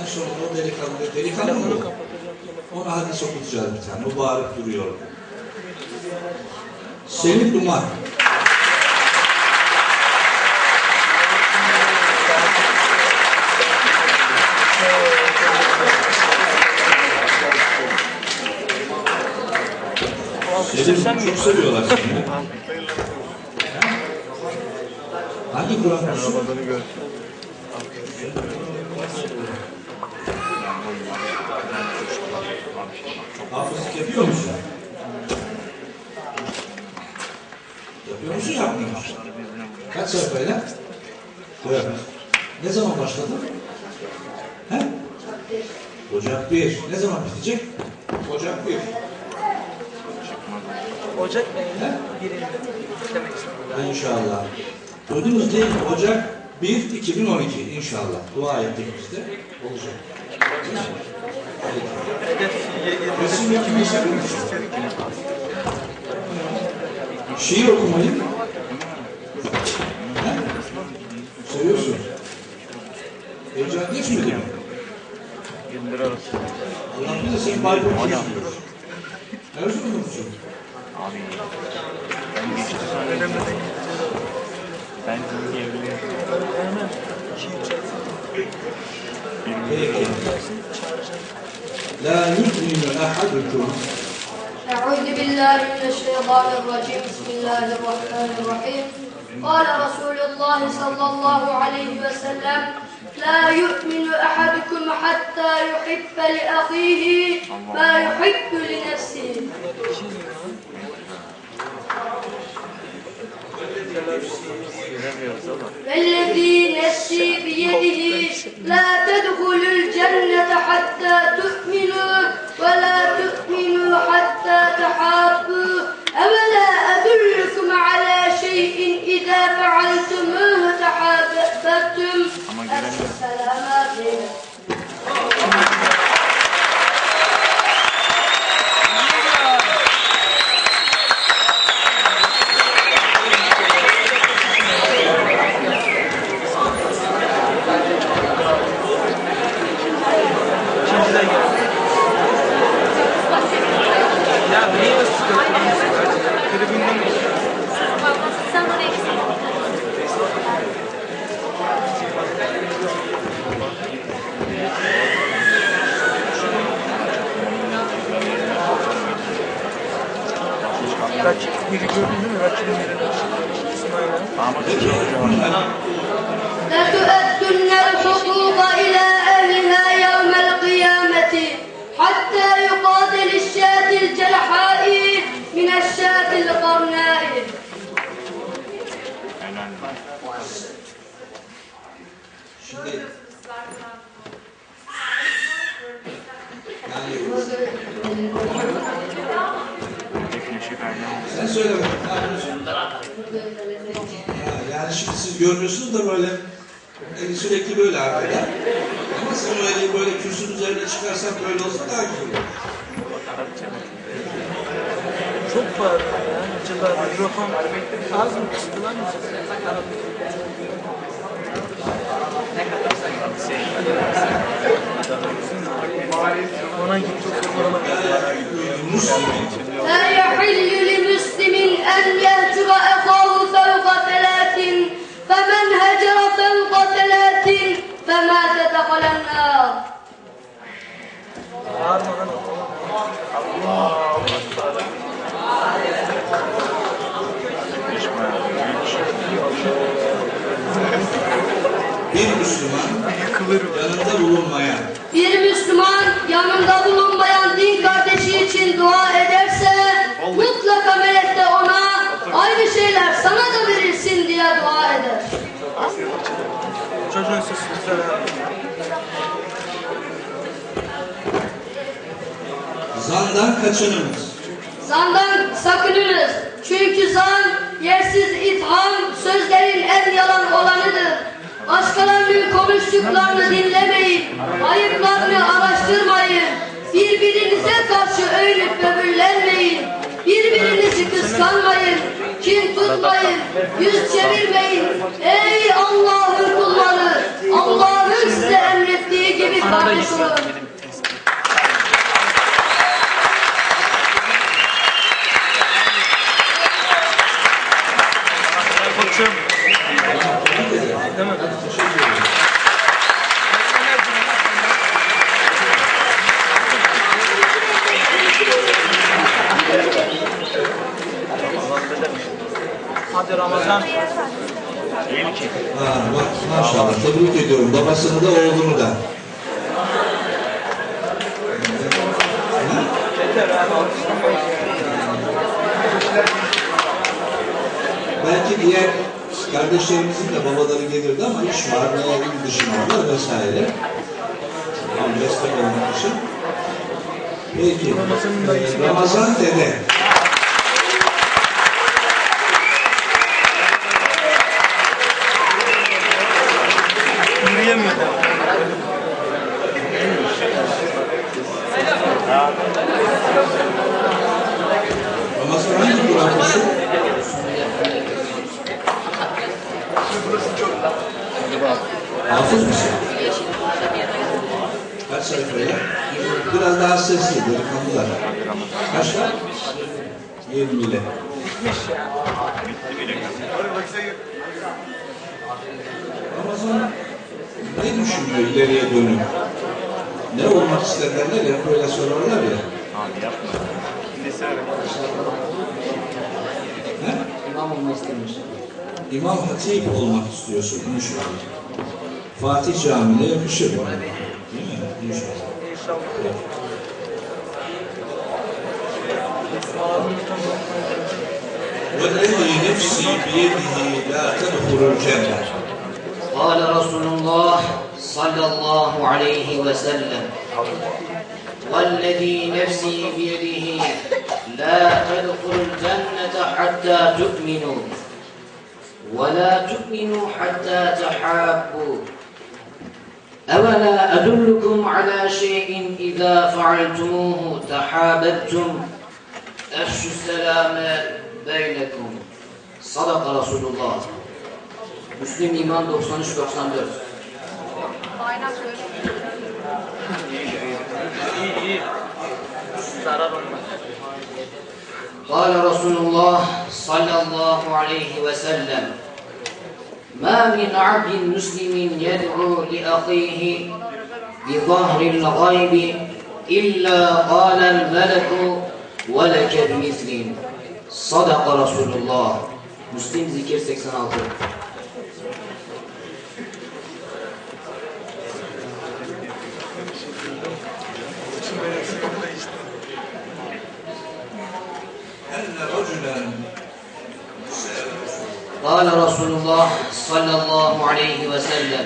En sonunda o delikanlı, delikanlı mı o? Ona hadis okutacağız bir tane. Mübarek duruyor. Semih Duman. Semih çok seviyorlar seni. Hangi Kur'an kursu? Hafızlık yapıyor musun? Yapıyor musun yapmıyor musun? Kaç sayfayla? Evet. Ne zaman başladın? He? Ocak 1. Ne zaman bitecek? Ocak 1. Ocak ayının birinde demek. İnşallah. Duydunuz değil mi? Ocak 1 2012 inşallah. Dua ettik biz de. Olacak. Hedef Resim yapmayı seviyor musun? Şiir okumayı? He? Seviyorsun. Heyecan geçmedi mi? 20 lira arası. Ulan biz de senin Bayburt'u istiyoruz. Erzurumlu musun? Abi ben geçtim. Ben dinleyebilirim. hemen iki üç Peki. La yu'minu ahadukum أعوذ بالله من الشيطان الرجيم. بسم الله الرحمن الرحيم. قال رسول الله صلى الله عليه وسلم لا يؤمن أحدكم حتى يحب لأخيه ما يحب لنفسه. والذي نفسي بيده لا تدخلوا الجنة حتى تؤمنوا ولا تؤمنوا حتى تحابوا. أولا لتؤدن الحقوق إلى أهلها يوم القيامة حتى يقاد للشاة الجلحاء من الشاة القرناء Helal. Şimdi Yani şimdi siz görmüyorsunuz da böyle yani sürekli böyle arkada. Ama siz öyle böyle kürsünün üzerine çıkarsak böyle olsa daha iyi olur. Çok pahalı yani. Acaba mikrofon az mı kısıtlar mı? Ona gitti. Ona gitti. La yahillu li yanında bulunmayan din kardeşi için dua ederse mutlaka melek de ona aynı şeyler sana da verilsin diye dua eder. çocuğun sesi güzel zandan kaçınınız. Zandan sakınınız. Çünkü zan yersiz itham sözlerin en yalan olanıdır. Başkalarının konuştuklarını dinlemeyin. Ayıplarını araştırmayın. Birbirinize karşı övünüp böbürlenmeyin. Birbirinizi kıskanmayın. Kin tutmayın. Yüz çevirmeyin. Ey Allah'ın kulları! Allah'ın size emrettiği gibi kardeş olun. Hadi Ramazan. Değil ki. Ha, bak maşallah tebrik ediyorum. Babasını da oğlunu da. Belki diğer kardeşlerimizin de babaları gelirdi ama iş var, veya il dışındalar vesaire. Tam destek olmak için. Peki, e, ismi- Ramazan dede. Yürüyemiyor da. Ramazan hangi Kur'an kursu? Hafız mısın? Kaç sayfayla? Biraz daha sesli, delikanlılar. Kaçta? 20 ile. Ramazan ne düşünüyor ileriye dönük? Ne olmak isterler ya böyle sorarlar ya. Abi yapma. Lise He? İmam olmak istemiş. İmam Hatip olmak istiyorsun inşallah. Fatih Camii'ne yakışır bana. Değil mi? İnşallah. İnşallah. وَالَّذِي نَفْسِي بِيَدِهِ لَا تَدْخُلُ الْجَنَّةِ قال رسول الله صلى الله عليه وسلم والذي نفسي بيده لا تدخل الجنة حتى تؤمنوا ولا تؤمنوا حتى تحابوا. أولا أدلكم على شيء إذا فعلتموه تحاببتم؟ أفشوا السلام بينكم. صدق رسول الله. Müslim İman 93-94 İyi iyi. Zarar olmaz. قال رسول الله صلى الله عليه وسلم ما من عبد مسلم يدعو لأخيه بظهر الغيب إلا قال الملك ولك بمثل صدق رسول الله Müslim Zikir 86 قال رسول الله صلى الله عليه وسلم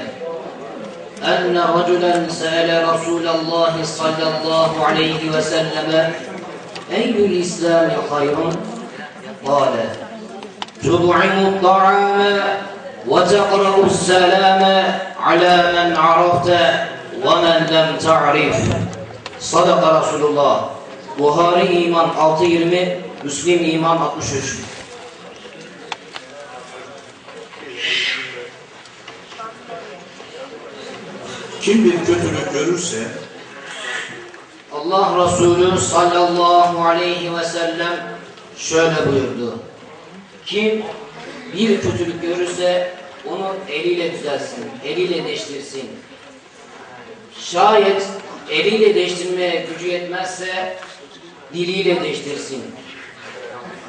أن رجلا سأل رسول الله صلى الله عليه وسلم أي الإسلام خير قال تطعم الطعام وتقرأ السلام على من عرفت ومن لم تعرف صدق رسول الله Buhari İman 6.20 Müslim İman 63 kim bir kötülük görürse Allah Resulü sallallahu aleyhi ve sellem şöyle buyurdu. Kim bir kötülük görürse onu eliyle düzelsin, eliyle değiştirsin. Şayet eliyle değiştirmeye gücü yetmezse diliyle değiştirsin.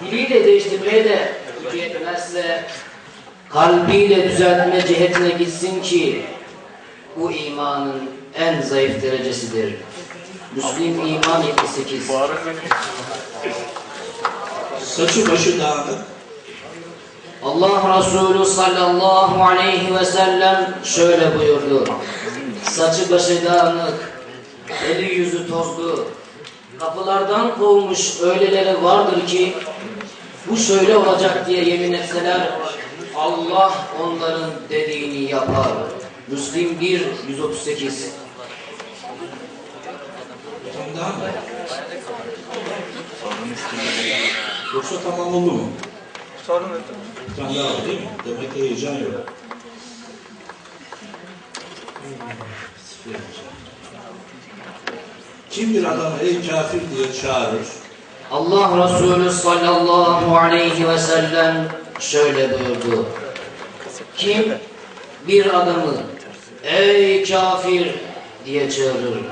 Diliyle değiştirmeye de gücü yetmezse kalbiyle düzeltme cihetine gitsin ki bu imanın en zayıf derecesidir. Müslim İman 78. saçı başı dağınık Allah Resulü sallallahu aleyhi ve sellem şöyle buyurdu. Saçı başı dağınık, eli yüzü tozlu, kapılardan kovmuş öyleleri vardır ki bu şöyle olacak diye yemin etseler Allah onların dediğini yapar. Müslim 1 138 ondan. Yoksa tamam oldu mu? Sorun yok. Bir tane daha var değil mi? Demek ki heyecan yok. Kim bir adamı ey kafir diye çağırır, Allah Resulü sallallahu aleyhi ve sellem şöyle buyurdu. Kim bir adamı ey kafir diye çağırır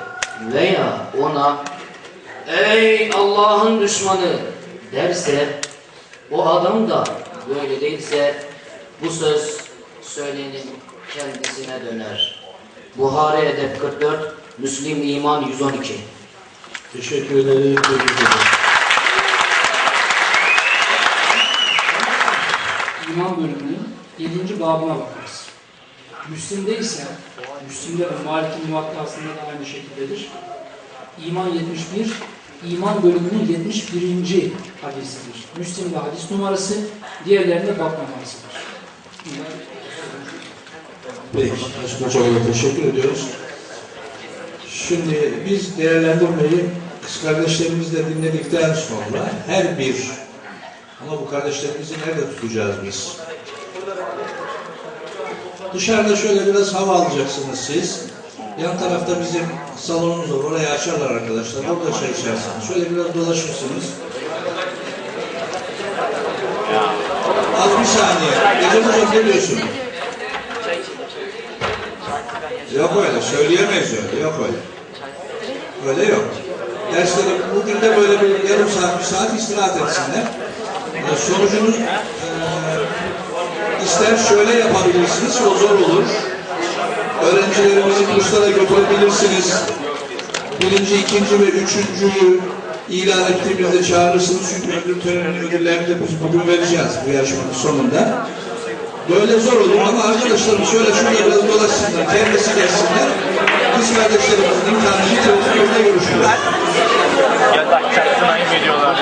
veya ona ey Allah'ın düşmanı derse o adam da böyle değilse bu söz söylenin kendisine döner. Buhari Edep 44, Müslim İman 112. teşekkür ederim. İman bölümünün 7. babına bakarız. Müslim'de ise, Müslim'de ve Malik'in muvattasında da aynı şekildedir. İman 71, İman bölümünün 71. hadisidir. Müslim'de hadis numarası, diğerlerinde bab numarasıdır. Peki, Hoca'ya teşekkür ediyoruz. Şimdi biz değerlendirmeyi kız kardeşlerimizle dinledikten sonra her bir ama bu kardeşlerimizi nerede tutacağız biz? Dışarıda şöyle biraz hava alacaksınız siz. Yan tarafta bizim salonumuz var. Orayı açarlar arkadaşlar. Orada çay içersiniz. Şöyle biraz dolaşırsınız. Az bir saniye. Recep Hocam ne diyorsun? Yok öyle, söyleyemeyiz öyle, yok öyle. Öyle yok. Dersleri bugün de böyle bir yarım saat, bir saat istirahat etsinler. Sonucunuz ister şöyle yapabilirsiniz, o zor olur. Öğrencilerimizi kurslara götürebilirsiniz. Birinci, ikinci ve üçüncüyü ilan ettiğimizde çağırırsınız. Çünkü ödül töreninin ödüllerini de biz bugün vereceğiz bu yarışmanın sonunda. Böyle zor olur ama arkadaşlarım şöyle şurada biraz dolaşsınlar, kendisi gelsinler. Kız kardeşlerimizin imtihanı bitirirse görüşürüz. Ya da çaktın ayıp ediyorlar.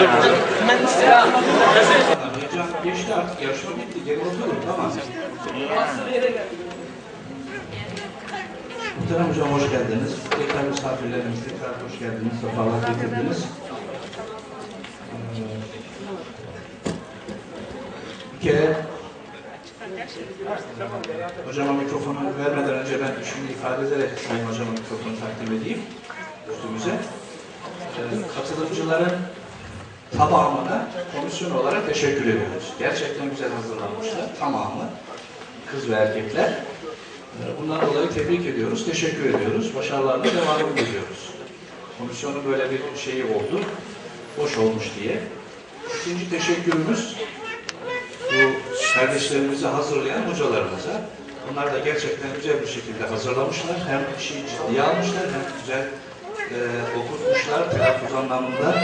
Geçti artık, yarışma bitti. Geri oturun, tamam. Muhterem Hocam hoş geldiniz. Tekrar misafirlerimiz tekrar hoş geldiniz. Sefalar getirdiniz. Ee, Bir kere Hocama mikrofonu vermeden önce ben şimdi ifade ederek Sayın Hocama mikrofonu takdim edeyim üstümüze. Ee, katılımcıların tamamına komisyon olarak teşekkür ediyoruz. Gerçekten güzel hazırlanmışlar. Tamamı. Kız ve erkekler. Ee, Bundan dolayı tebrik ediyoruz, teşekkür ediyoruz. Başarılarına devam ediyoruz. Komisyonun böyle bir şeyi oldu. Hoş olmuş diye. İkinci teşekkürümüz bu kardeşlerimizi hazırlayan hocalarımıza. Onlar da gerçekten güzel bir şekilde hazırlamışlar. Hem işi ciddiye almışlar hem güzel e, okutmuşlar. Telaffuz anlamında,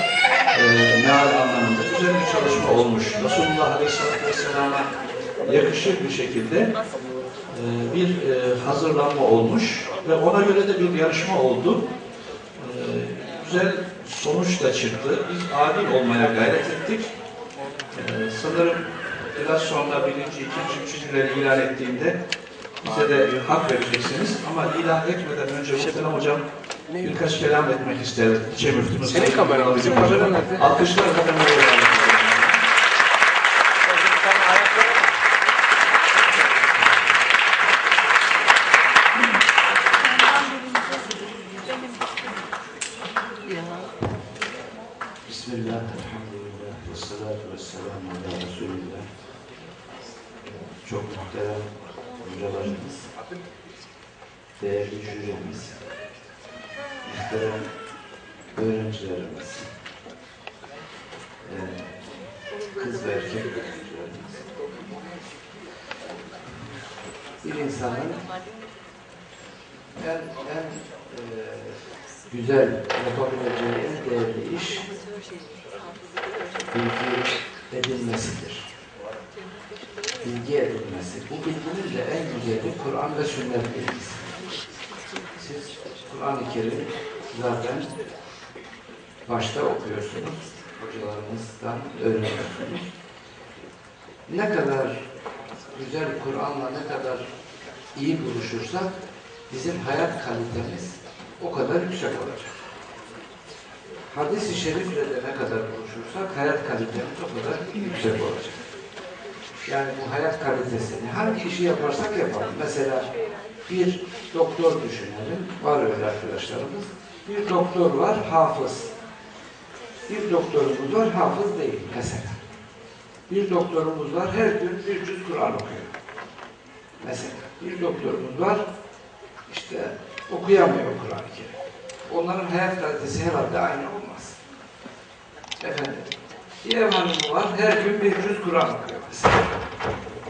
e, meal anlamında güzel bir çalışma olmuş. Resulullah Aleyhisselatü Vesselam'a yakışır bir şekilde e, bir e, hazırlanma olmuş ve ona göre de bir yarışma oldu. E, güzel sonuç da çıktı. Biz adil olmaya gayret ettik. Ee, sanırım biraz sonra birinci, ikinci, üçüncüleri ilan ettiğimde bize de hak vereceksiniz. Ama ilan etmeden önce Muhterem Hocam birkaç kelam etmek ister. İlçe müftümüz. Senin kameran, bizim kameran nerede? Alkışlarla ben öğrencilerimiz. Bir insanın en, en eee, güzel yapabileceği en değerli iş bilgi edinmesidir. Bilgi edinmesi. Bu bilginin de en güzeli Kur'an ve sünnet bilgisi. Siz Kur'an-ı Kerim zaten başta okuyorsunuz. Hocalarınızdan öğreniyorsunuz. Ne kadar güzel Kur'an'la ne kadar iyi buluşursak bizim hayat kalitemiz o kadar yüksek olacak. Hadis-i şerifle de ne kadar buluşursak hayat kalitemiz o kadar yüksek olacak. Yani bu hayat kalitesini hangi işi yaparsak yapalım. Mesela bir doktor düşünelim. Var öyle arkadaşlarımız. Bir doktor var, hafız. Bir doktorumuz var, hafız değil mesela. Bir doktorumuz var, her gün bir cüz Kur'an okuyor. Mesela. Bir doktorumuz var, işte okuyamıyor Kur'an-ı Kerim. Onların hayat kalitesi herhalde aynı olmaz. Efendim, bir ev hanımı var, her gün bir cüz Kur'an okuyor mesela.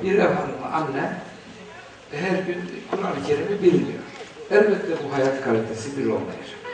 Bir ev hanımı, anne, her gün Kur'an-ı Kerim'i bilmiyor. Elbette bu hayat kalitesi bir olmayacak.